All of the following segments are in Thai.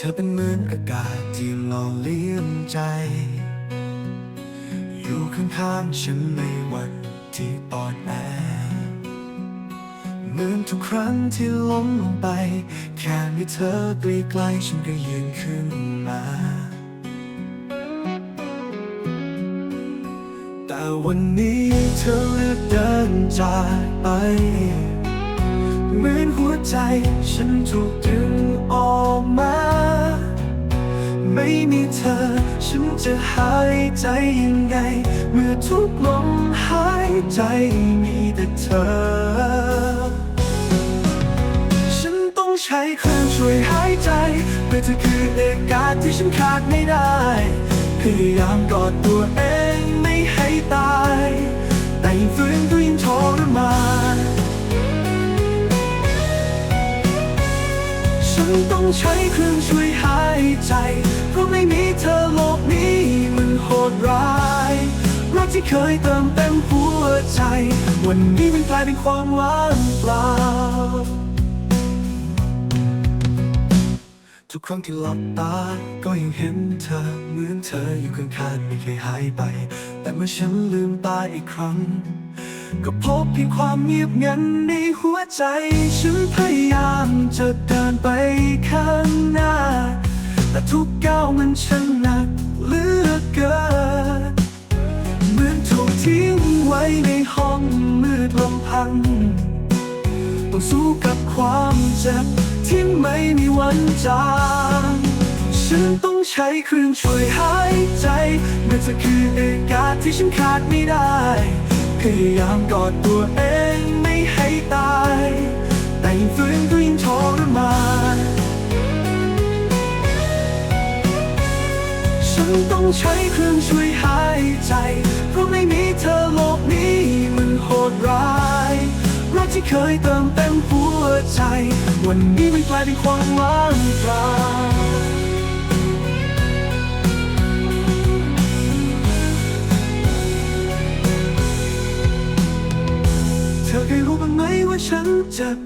เธอเป็นเหมือนอากาศที่หล่อเลี้ยงใจ อยู่ข้างๆฉันในวันที่ปอดแอเหมือนทุกครั้งที่ล้มลงไป แค่มีเธอใกล้ๆฉันก็ยืนขึ้นมาแต่วันนี้เธอเลือกเดินจากไป เหมือนหัวใจฉันถูกดึงออกมา ไม่มีเธอ ฉันจะหายใจยังไง เมื่อทุกลมหายใจมีแต่เธอ ฉันต้องใช้เครื่องช่วยหายใจเพื่อเธอคือเอกาศที่ฉันขาดไม่ได้พยายามกอดตัวเองไม่ให้ตาย แต่ยังฝืนก็ยังทรมาน นต้องใช้เครื่องช่วยหายใจ เพราะไม่มีเธอโลกนี้มันโหดร้ายรักที่เคยเติมเต็มหัวใจ วันนี้มันกลายเป็นความว่างเปล่า ทุกครั้งที่หลับตา ก็ยังเห็นเธอเหมือนเธออยู่ข้างๆไม่เคยหายไป แต่เมื่อฉันลืมตาอีกครั้ง ก็พบเพียงความเงียบงันในหัวใจ ฉันพยายามจะเดินไปข้างหน้า แต่ทุกก้าวมันช่างหนักเหลือเกินเหมือนถูกทิ้งไว้ในห้องมืดลำพัง ต้องสู้กับความเจ็บที่ไม่มีวันจางฉันต้องใช้เครื่องช่วยหายใจเมื่อเธอคือเอกาศที่ฉันขาดไม่ได้ พยายามกอดตัวเองไม่ให้ตาย แต่ยังฝืนก็ยังทรมานฉันต้องใช้เครื่องช่วยหายใจ เพราะไม่มีเธอโลกนี้มันโหดร้ายรักที่เคยเติมเต็มหัวใจ วันนี้มันกลายเป็นความว่างเปล่า เธอเคยรู้บ้างไหมว่าฉันเจ็บ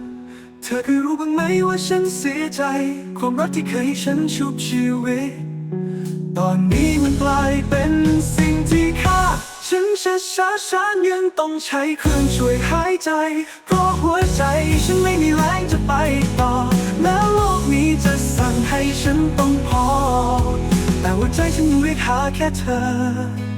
เธอเคยรู้บ้างไหมว่าฉันเสียใจ ความรักที่เคยให้ฉันชุบชีวิต ตอนนี้มันกลายเป็นสิ่งที่ฆ่าฉันช้าช้าฉันยังต้องใช้เครื่องช่วยหายใจ เพราะหัวใจฉันไม่มีแรงจะไปต่อ แล้วโลกนี้จะสั่งให้ฉันต้องพอ แต่หัวใจฉันเรียกหาแค่เธอ